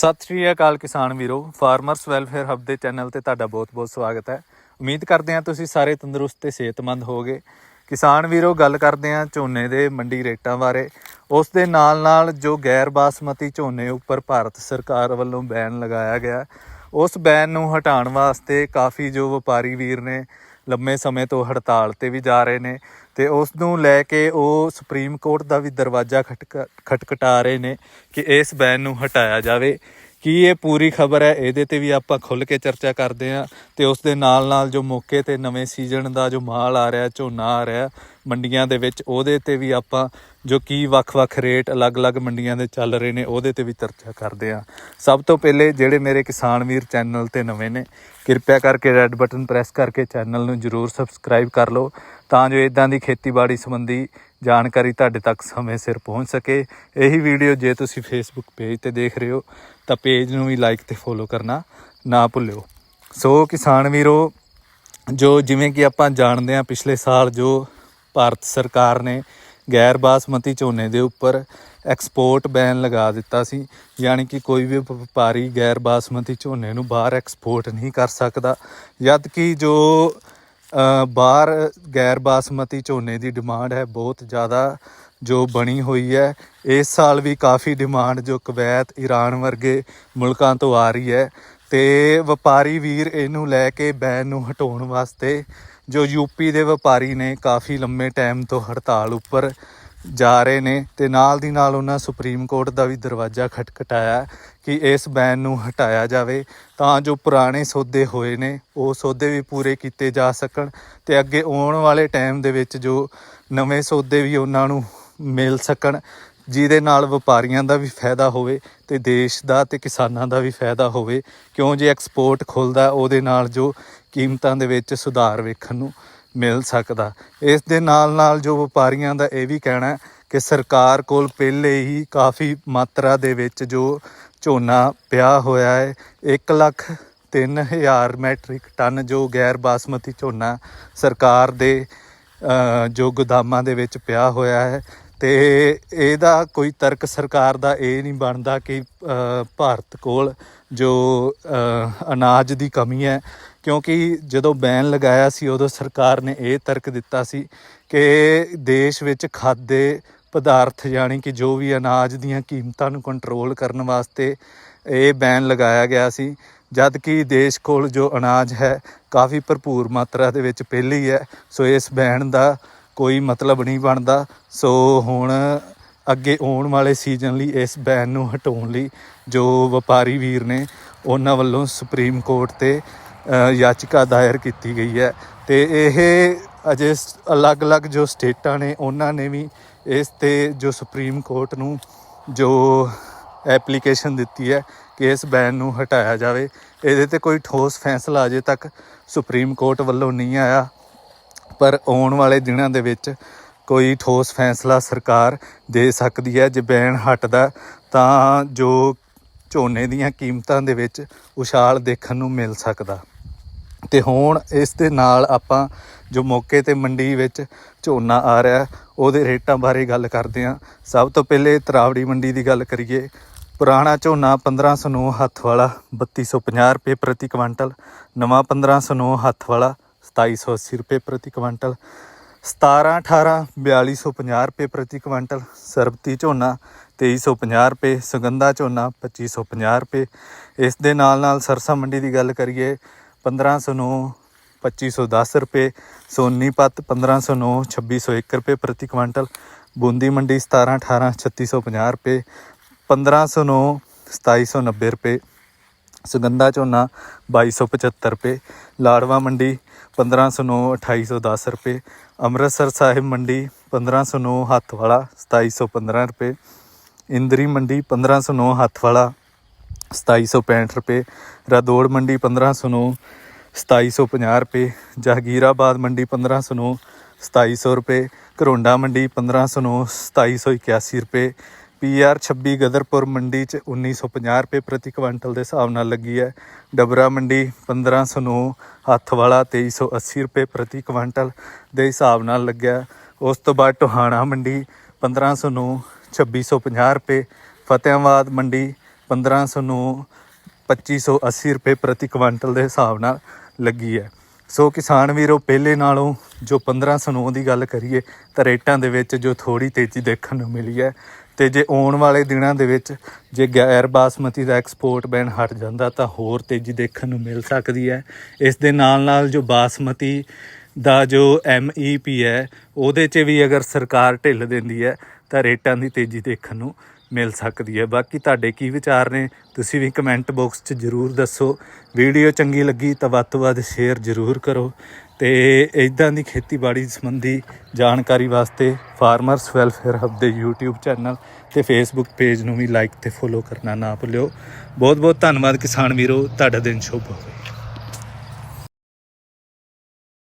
ਸਤਿ ਸ਼੍ਰੀ ਅਕਾਲ ਕਿਸਾਨ ਵੀਰੋ ਫਾਰਮਰਸ ਵੈਲਫੇਅਰ ਹੱਬ ਦੇ ਚੈਨਲ ਤੇ ਤੁਹਾਡਾ ਬਹੁਤ-ਬਹੁਤ ਸਵਾਗਤ ਹੈ। ਉਮੀਦ ਕਰਦੇ ਹਾਂ ਤੁਸੀਂ ਸਾਰੇ ਤੰਦਰੁਸਤ ਤੇ ਸਿਹਤਮੰਦ ਹੋਵੋਗੇ। ਕਿਸਾਨ ਵੀਰੋ, ਗੱਲ ਕਰਦੇ ਹਾਂ ਝੋਨੇ ਦੇ ਮੰਡੀ ਰੇਟਾਂ ਬਾਰੇ। ਉਸ ਦੇ ਨਾਲ-ਨਾਲ ਜੋ ਗੈਰ ਬਾਸਮਤੀ ਝੋਨੇ ਉੱਪਰ ਭਾਰਤ ਸਰਕਾਰ ਵੱਲੋਂ ਬੈਨ ਲਗਾਇਆ ਗਿਆ, ਉਸ ਬੈਨ ਨੂੰ ਹਟਾਉਣ ਵਾਸਤੇ ਕਾਫੀ ਜੋ ਵਪਾਰੀ ਵੀਰ ਨੇ ਲੰਮੇ ਸਮੇਂ ਤੋਂ ਹੜਤਾਲ ਤੇ ਵੀ ਜਾ ਰਹੇ ਨੇ ਤੇ ਉਸ ਨੂੰ ਲੈ ਕੇ ਉਹ ਸੁਪਰੀਮ ਕੋਰਟ ਦਾ ਵੀ ਦਰਵਾਜ਼ਾ ਖਟਕ ਖਟਖਟਾ ਰਹੇ ਨੇ ਕਿ ਇਸ ਬੈਨ ਨੂੰ ਹਟਾਇਆ ਜਾਵੇ। ਕੀ ਇਹ ਪੂਰੀ ਖਬਰ ਹੈ? ਇਹਦੇ ਤੇ ਵੀ ਆਪਾਂ ਖੁੱਲ ਕੇ ਚਰਚਾ ਕਰਦੇ ਹਾਂ ਤੇ ਉਸ ਦੇ ਨਾਲ ਨਾਲ ਜੋ ਮੌਕੇ ਤੇ ਨਵੇਂ ਸੀਜ਼ਨ ਦਾ ਜੋ ਮਾਲ ਆ ਰਿਹਾ, ਝੋਨਾ ਆ ਰਿਹਾ ਮੰਡੀਆਂ ਦੇ ਵਿੱਚ, ਉਹਦੇ ਤੇ ਵੀ ਆਪਾਂ ਜੋ ਕੀ ਵੱਖ-ਵੱਖ ਰੇਟ ਅਲੱਗ-ਅਲੱਗ ਮੰਡੀਆਂ ਦੇ ਚੱਲ ਰਹੇ ਨੇ, ਉਹਦੇ ਤੇ ਵੀ ਚਰਚਾ ਕਰਦੇ ਹਾਂ। ਸਭ ਤੋਂ ਪਹਿਲੇ ਜਿਹੜੇ ਮੇਰੇ ਕਿਸਾਨ ਵੀਰ ਚੈਨਲ ਤੇ ਨਵੇਂ ਨੇ, ਕਿਰਪਾ ਕਰਕੇ ਰੈੱਡ ਬਟਨ ਪ੍ਰੈਸ ਕਰਕੇ ਚੈਨਲ ਨੂੰ ਜਰੂਰ ਸਬਸਕ੍ਰਾਈਬ ਕਰ ਲਓ, ਤਾਂ ਜੋ ਇਦਾਂ ਦੀ ਖੇਤੀਬਾੜੀ ਸੰਬੰਧੀ ਜਾਣਕਾਰੀ ਤੁਹਾਡੇ ਤੱਕ ਸਮੇਂ ਸਿਰ ਪਹੁੰਚ ਸਕੇ। ਇਹੀ ਵੀਡੀਓ ਜੇ ਤੁਸੀਂ ਫੇਸਬੁੱਕ ਪੇਜ ਤੇ ਦੇਖ ਰਹੇ ਹੋ, ਤਾਂ ਪੇਜ ਨੂੰ ਵੀ ਲਾਈਕ ਤੇ ਫੋਲੋ ਕਰਨਾ ਨਾ ਭੁੱਲਿਓ। ਸੋ ਕਿਸਾਨ ਵੀਰੋ, ਜੋ ਜਿਵੇਂ ਕਿ ਆਪਾਂ ਜਾਣਦੇ ਹਾਂ, ਪਿਛਲੇ ਸਾਲ ਜੋ ਭਾਰਤ ਸਰਕਾਰ ਨੇ ਗੈਰ ਬਾਸਮਤੀ ਝੋਨੇ ਦੇ ਉੱਪਰ ਐਕਸਪੋਰਟ ਬੈਨ ਲਗਾ ਦਿੱਤਾ ਸੀ, ਯਾਨੀ ਕਿ ਕੋਈ ਵੀ ਵਪਾਰੀ ਗੈਰ ਬਾਸਮਤੀ ਝੋਨੇ ਨੂੰ ਬਾਹਰ ਐਕਸਪੋਰਟ ਨਹੀਂ ਕਰ ਸਕਦਾ। ਜਦ ਕਿ ਜੋ ਬਾਹਰ ਗੈਰ ਬਾਸਮਤੀ ਝੋਨੇ ਦੀ ਡਿਮਾਂਡ ਹੈ, ਬਹੁਤ ਜ਼ਿਆਦਾ ਜੋ ਬਣੀ ਹੋਈ ਹੈ। ਇਸ ਸਾਲ ਵੀ ਕਾਫੀ ਡਿਮਾਂਡ ਜੋ ਕੁਵੈਤ, ਈਰਾਨ ਵਰਗੇ ਮੁਲਕਾਂ ਤੋਂ ਆ ਰਹੀ ਹੈ ਤੇ ਵਪਾਰੀ ਵੀਰ ਇਹਨੂੰ ਲੈ ਕੇ ਬੈਨ ਨੂੰ ਹਟਾਉਣ ਵਾਸਤੇ ਜੋ ਯੂਪੀ ਦੇ ਵਪਾਰੀ ਨੇ ਕਾਫੀ ਲੰਮੇ ਟਾਈਮ ਤੋਂ ਹੜਤਾਲ ਉੱਪਰ ਜਾ ਰਹੇ ਨੇ ਤੇ ਨਾਲ ਦੀ ਨਾਲ ਉਹਨਾਂ ਸੁਪਰੀਮ ਕੋਰਟ ਦਾ ਵੀ ਦਰਵਾਜ਼ਾ ਖਟਖਟਾਇਆ ਕਿ ਇਸ ਬੈਨ ਨੂੰ ਹਟਾਇਆ ਜਾਵੇ ਤਾਂ ਜੋ ਪੁਰਾਣੇ ਸੌਦੇ ਹੋਏ ਨੇ, ਉਹ ਸੌਦੇ ਵੀ ਪੂਰੇ ਕੀਤੇ ਜਾ ਸਕਣ ਤੇ ਅੱਗੇ ਆਉਣ ਵਾਲੇ ਟਾਈਮ ਦੇ ਵਿੱਚ ਜੋ ਨਵੇਂ ਸੌਦੇ ਵੀ ਉਹਨਾਂ ਨੂੰ ਮਿਲ ਸਕਣ, ਜਿਹਦੇ ਨਾਲ ਵਪਾਰੀਆਂ ਦਾ ਵੀ ਫਾਇਦਾ ਹੋਵੇ ਤੇ ਦੇਸ਼ ਦਾ ਤੇ ਕਿਸਾਨਾਂ ਦਾ ਵੀ ਫਾਇਦਾ ਹੋਵੇ, ਕਿਉਂ ਜੇ ਐਕਸਪੋਰਟ ਖੁੱਲਦਾ ਉਹਦੇ ਨਾਲ ਜੋ ਕੀਮਤਾਂ ਦੇ ਵਿੱਚ ਸੁਧਾਰ ਵੇਖਣ ਨੂੰ ਮਿਲ ਸਕਦਾ। ਇਸ ਦੇ ਨਾਲ ਨਾਲ ਜੋ ਵਪਾਰੀਆਂ ਦਾ ਇਹ ਵੀ ਕਹਿਣਾ ਕਿ ਸਰਕਾਰ ਕੋਲ ਪਹਿਲੇ ਹੀ ਕਾਫੀ ਮਾਤਰਾ ਦੇ ਵਿੱਚ ਜੋ ਝੋਨਾ ਪਿਆ ਹੋਇਆ ਹੈ 1 ਲੱਖ 3000 ਮੈਟ੍ਰਿਕ ਟਨ ਜੋ ਗੈਰ ਬਾਸਮਤੀ ਝੋਨਾ ਸਰਕਾਰ ਦੇ ਜੋ ਗੋਦਾਮਾਂ ਦੇ ਵਿੱਚ ਪਿਆ ਹੋਇਆ ਹੈ ਤੇ ਇਹਦਾ ਕੋਈ ਤਰਕ ਸਰਕਾਰ ਦਾ ਇਹ ਨਹੀਂ ਬਣਦਾ ਕਿ ਭਾਰਤ ਕੋਲ ਜੋ ਅਨਾਜ ਦੀ ਕਮੀ ਹੈ, ਕਿਉਂਕਿ ਜਦੋਂ ਬੈਨ ਲਗਾਇਆ ਸੀ, ਉਦੋਂ ਸਰਕਾਰ ਨੇ ਇਹ ਤਰਕ ਦਿੱਤਾ ਸੀ ਕਿ ਦੇਸ਼ ਵਿੱਚ ਖਾਦੇ ਪਦਾਰਥ ਯਾਨੀ ਕਿ ਜੋ ਵੀ ਅਨਾਜ ਦੀਆਂ ਕੀਮਤਾਂ ਨੂੰ ਕੰਟਰੋਲ ਕਰਨ ਵਾਸਤੇ ਇਹ ਬੈਨ ਲਗਾਇਆ ਗਿਆ ਸੀ। ਜਦ ਕਿ ਦੇਸ਼ ਕੋਲ ਜੋ ਅਨਾਜ ਹੈ, ਕਾਫੀ ਭਰਪੂਰ ਮਾਤਰਾ ਦੇ ਵਿੱਚ ਪਹਿਲੀ ਹੈ, ਸੋ ਇਸ ਬੈਨ ਦਾ ਕੋਈ ਮਤਲਬ ਨਹੀਂ ਬਣਦਾ। ਸੋ ਹੁਣ ਅੱਗੇ ਆਉਣ ਵਾਲੇ ਸੀਜ਼ਨ ਲਈ ਇਸ ਬੈਨ ਨੂੰ ਹਟਾਉਣ ਲਈ ਜੋ ਵਪਾਰੀ ਵੀਰ ਨੇ ਉਹਨਾਂ ਵੱਲੋਂ ਸੁਪਰੀਮ ਕੋਰਟ ਤੇ ਯਾਚਿਕਾ ਦਾਇਰ ਕੀਤੀ ਗਈ ਹੈ। ਤੇ ਇਹ ਅਜੇ ਅਲੱਗ-ਅਲੱਗ ਜੋ ਸਟੇਟਾਂ ਨੇ, ਉਹਨਾਂ ਨੇ ਵੀ ਇਸ ਤੇ ਜੋ ਸੁਪਰੀਮ ਕੋਰਟ ਨੂੰ ਜੋ ਐਪਲੀਕੇਸ਼ਨ ਦਿੱਤੀ ਹੈ ਕਿ ਇਸ ਬੈਨ ਨੂੰ ਹਟਾਇਆ ਜਾਵੇ। ਇਹਦੇ ਤੇ ਕੋਈ ਠੋਸ ਫੈਸਲਾ ਅਜੇ ਤੱਕ ਸੁਪਰੀਮ ਕੋਰਟ ਵੱਲੋਂ ਨਹੀਂ ਆਇਆ। ਪਰ ਆਉਣ ਵਾਲੇ ਦਿਨਾਂ ਦੇ ਵਿੱਚ ਕੋਈ ਠੋਸ ਫੈਸਲਾ ਸਰਕਾਰ ਦੇ ਸਕਦੀ ਹੈ, ਜੇ ਬੈਨ ਹਟਦਾ ਤਾਂ ਜੋ ਝੋਨੇ ਦੀਆਂ ਕੀਮਤਾਂ ਦੇ ਵਿੱਚ ਉਛਾਲ ਦੇਖਣ ਨੂੰ ਮਿਲ ਸਕਦਾ। ਤੇ ਹੁਣ ਇਸ ਦੇ ਨਾਲ ਆਪਾਂ ਜੋ ਮੌਕੇ ਤੇ ਮੰਡੀ ਵਿੱਚ ਝੋਨਾ ਆ ਰਿਹਾ, ਉਹਦੇ ਰੇਟਾਂ ਬਾਰੇ ਗੱਲ ਕਰਦੇ ਹਾਂ। ਸਭ ਤੋਂ ਪਹਿਲੇ ਤਰਾਵੜੀ ਮੰਡੀ ਦੀ ਗੱਲ ਕਰੀਏ। ਪੁਰਾਣਾ ਝੋਨਾ 1509 ਹੱਥ ਵਾਲਾ 3250 ਰੁਪਏ ਪ੍ਰਤੀ ਕੁਇੰਟਲ। ਨਵਾਂ 1509 ਹੱਥ ਵਾਲਾ 2780 ਰੁਪਏ ਪ੍ਰਤੀ ਕੁਇੰਟਲ 17 18 4250 ਰੁਪਏ ਪ੍ਰਤੀ ਕੁਇੰਟਲ, ਸਰਬਤੀ ਝੋਨਾ 2350 ਰੁਪਏ, ਸੁਗੰਧਾ ਝੋਨਾ 2550 ਰੁਪਏ। ਇਸ ਦੇ ਨਾਲ ਨਾਲ ਸਰਸਾ ਮੰਡੀ ਦੀ ਗੱਲ ਕਰੀਏ 1509 2510 ਰੁਪਏ ਸੋਨੀਪਤ 1509 2601 ਰੁਪਏ ਪ੍ਰਤੀ ਕੁਇੰਟਲ, ਬੂੰਦੀ ਮੰਡੀ 17 18 3650 ਰੁਪਏ 1509 2790 ਰੁਪਏ, ਸੁਗੰਧਾ ਝੋਨਾ 2275 ਰੁਪਏ, ਲਾੜਵਾ ਮੰਡੀ 1509 2810 ਰੁਪਏ। ਅੰਮ੍ਰਿਤਸਰ ਸਾਹਿਬ ਮੰਡੀ 1509 ਹੱਥ ਵਾਲਾ 2715 ਰੁਪਏ। ਇੰਦਰੀ ਮੰਡੀ 1509 ਹੱਥ ਵਾਲਾ 2765 ਰੁਪਏ। ਰਾਦੌੜ ਮੰਡੀ 1509 2750 ਰੁਪਏ। ਜਹਾਂਗੀਰਾਬਾਦ ਮੰਡੀ 1509 2700 ਰੁਪਏ। ਕਰੋਂਡਾ ਮੰਡੀ 1509 2781 ਰੁਪਏ। ਪੀਆਰ 26 ਗਦਰਪੁਰ ਮੰਡੀ ਚ 1950 ਰੁਪਏ ਪ੍ਰਤੀ ਕੁਇੰਟਲ ਦੇ ਹਿਸਾਬ ਨਾਲ ਲੱਗੀ ਹੈ। ਡਬਰਾ ਮੰਡੀ 1509 ਹੱਥ ਵਾਲਾ 2380 ਰੁਪਏ ਪ੍ਰਤੀ ਕੁਇੰਟਲ ਦੇ ਹਿਸਾਬ ਨਾਲ ਲੱਗਿਆ। ਉਸ ਤੋਂ ਬਾਅਦ ਟੋਹਾਣਾ ਮੰਡੀ 1509 2650 ਰੁਪਏ, ਫਤਿਆਬਾਦ ਮੰਡੀ 1500 ਨੂੰ 2580 ਰੁਪਏ ਪ੍ਰਤੀ ਕੁਇੰਟਲ ਦੇ ਹਿਸਾਬ ਨਾਲ ਲੱਗੀ ਹੈ। ਸੋ ਕਿਸਾਨ ਵੀਰੋ, ਪਹਿਲੇ ਨਾਲੋਂ ਜੋ 1500 ਨੂੰ ਦੀ ਗੱਲ ਕਰੀਏ ਤਾਂ ਰੇਟਾਂ ਦੇ ਵਿੱਚ ਜੋ ਥੋੜੀ ਤੇਜ਼ੀ ਦੇਖਣ ਨੂੰ ਮਿਲੀ ਹੈ ਤੇ ਜੇ ਆਉਣ ਵਾਲੇ ਦਿਨਾਂ ਦੇ ਵਿੱਚ ਜੇ ਗੈਰ ਬਾਸਮਤੀ ਦਾ ਐਕਸਪੋਰਟ ਬੈਨ ਹਟ ਜਾਂਦਾ ਤਾਂ ਹੋਰ ਤੇਜ਼ੀ ਦੇਖਣ ਨੂੰ ਮਿਲ ਸਕਦੀ ਹੈ। ਇਸ ਦੇ ਨਾਲ ਨਾਲ ਜੋ ਬਾਸਮਤੀ ਦਾ ਜੋ ਐਮਈਪੀ ਹੈ, ਉਹਦੇ 'ਚ ਵੀ ਅਗਰ ਸਰਕਾਰ ਢਿੱਲ ਦਿੰਦੀ ਹੈ ਤਾਂ ਰੇਟਾਂ ਦੀ ਤੇਜ਼ੀ ਦੇਖਣ ਨੂੰ ਮਿਲ ਸਕਦੀ ਹੈ। ਬਾਕੀ ਤੁਹਾਡੇ ਕੀ ਵਿਚਾਰ ਨੇ, ਤੁਸੀਂ ਵੀ ਕਮੈਂਟ ਬਾਕਸ 'ਚ ਜਰੂਰ ਦੱਸੋ। ਵੀਡੀਓ ਚੰਗੀ ਲੱਗੀ ਤਾਂ ਵੱਧ ਤੋਂ ਵੱਧ ਸ਼ੇਅਰ ਜਰੂਰ ਕਰੋ। ਤੇ ਇਦਾਂ ਦੀ ਖੇਤੀਬਾੜੀ ਸੰਬੰਧੀ ਜਾਣਕਾਰੀ ਵਾਸਤੇ ਫਾਰਮਰਸ ਵੈਲਫੇਅਰ ਹੱਬ ਦੇ YouTube ਚੈਨਲ ਤੇ Facebook ਪੇਜ ਨੂੰ ਵੀ ਲਾਈਕ ਤੇ ਫੋਲੋ ਕਰਨਾ ਨਾ ਭੁੱਲਿਓ। ਬਹੁਤ ਬਹੁਤ ਧੰਨਵਾਦ ਕਿਸਾਨ ਵੀਰੋ। ਤੁਹਾਡਾ ਦਿਨ ਸ਼ੁਭ ਹੋਵੇ।